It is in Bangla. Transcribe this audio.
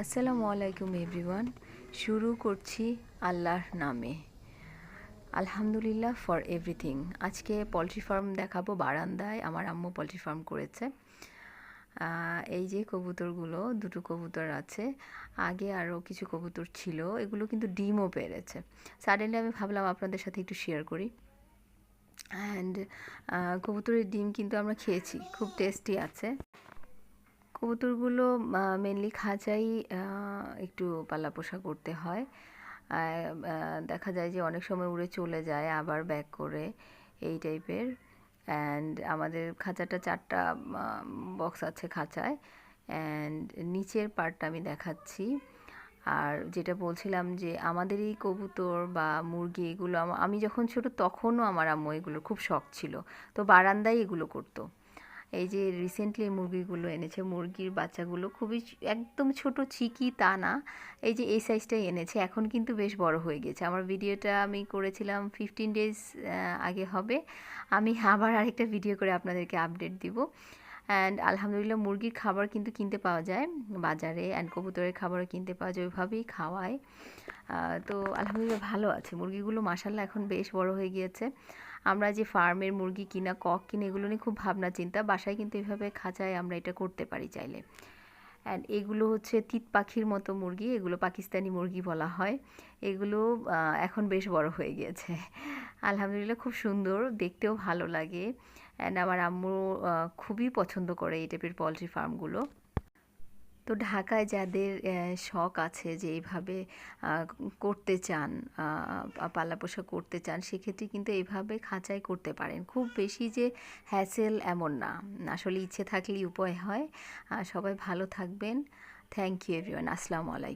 আসসালামু আলাইকুম এভরিওয়ান। শুরু করছি আল্লাহর নামে। আলহামদুলিল্লাহ ফর এভরিথিং আজকে পোলট্রি ফার্ম দেখাবো বারান্দায়। আমার আম্মু পোলট্রি ফার্ম করেছে। এই যে কবুতরগুলো, দুটো কবুতর আছে। আগে আরও কিছু কবুতর ছিল। এগুলো কিন্তু ডিমও পেরেছে। সাডেনলি আমি ভাবলাম আপনাদের সাথে একটু শেয়ার করি। অ্যান্ড কবুতরের ডিম কিন্তু আমরা খেয়েছি। খুব টেস্টি আছে। কবুতরগুলো মেনলি খাঁচাই একটু পালা পোষা করতে হয়। দেখা যায় যে অনেক সময় উড়ে চলে যায় আবার ব্যাক করে, এই টাইপের অ্যান্ড আমাদের খাঁচাটা চারটা বক্স আছে খাঁচায়। অ্যান্ড নিচের পার্টটা আমি দেখাচ্ছি। আর যেটা বলছিলাম যে আমাদের এই কবুতর বা মুরগি এগুলো আমি যখন ছোট তখনও আমার আম্মু এগুলোর খুব শখ ছিল। তো বারান্দায় এগুলো করতো। এই যে রিসেন্টলি মুরগিগুলো এনেছে, মুরগির বাচ্চাগুলো খুবই একদম ছোট চিকি তা না, এই যে এই সাইজটাই এনেছে, এখন কিন্তু বেশ বড় হয়ে গেছে। আমার ভিডিওটা আমি করেছিলাম ফিফটিন ডেজ আগে হবে। আমি আবার আরেকটা ভিডিও করে আপনাদেরকে আপডেট দিব। অ্যান্ড আলহামদুলিল্লাহ মুরগির খাবার কিন্তু কিনতে পাওয়া যায়। বাজারে অ্যান্ড কবুতরের খাবারও কিনতে পাওয়া যায় ওইভাবেই খাওয়ায়। তো আলহামদুলিল্লাহ ভালো আছে। মুরগিগুলো মাসাল্লাহ এখন বেশ বড় হয়ে গিয়েছে। আমরা যে ফার্মের মুরগি কিনা, কক কিনে, এগুলো নিয়ে খুব ভাবনা চিন্তা বাসায় কিন্তু এভাবে খাঁচায় আমরা এটা করতে পারি চাইলে। অ্যান্ড এগুলো হচ্ছে তিত পাখির মতো মুরগি, এগুলো পাকিস্তানি মুরগি বলা হয়। এগুলো এখন বেশ বড় হয়ে গিয়েছে। আলহামদুলিল্লাহ খুব সুন্দর, দেখতেও ভালো লাগে। অ্যান্ড আমার আম্মু খুবই পছন্দ করে এই টাইপের পোলট্রি ফার্মগুলো তো ঢাকায় যাদের শখ আছে যে এইভাবে করতে চান পাল্লা পোশাক করতে চান, সেক্ষেত্রে কিন্তু এইভাবে খাঁচাই করতে পারেন। খুব বেশি যে হ্যাসেল এমন না। আসলে ইচ্ছে থাকলেই উপায় হয়। সবাই ভালো থাকবেন। থ্যাংক ইউ এভরিওয়ান আসসালামু আলাইকুম।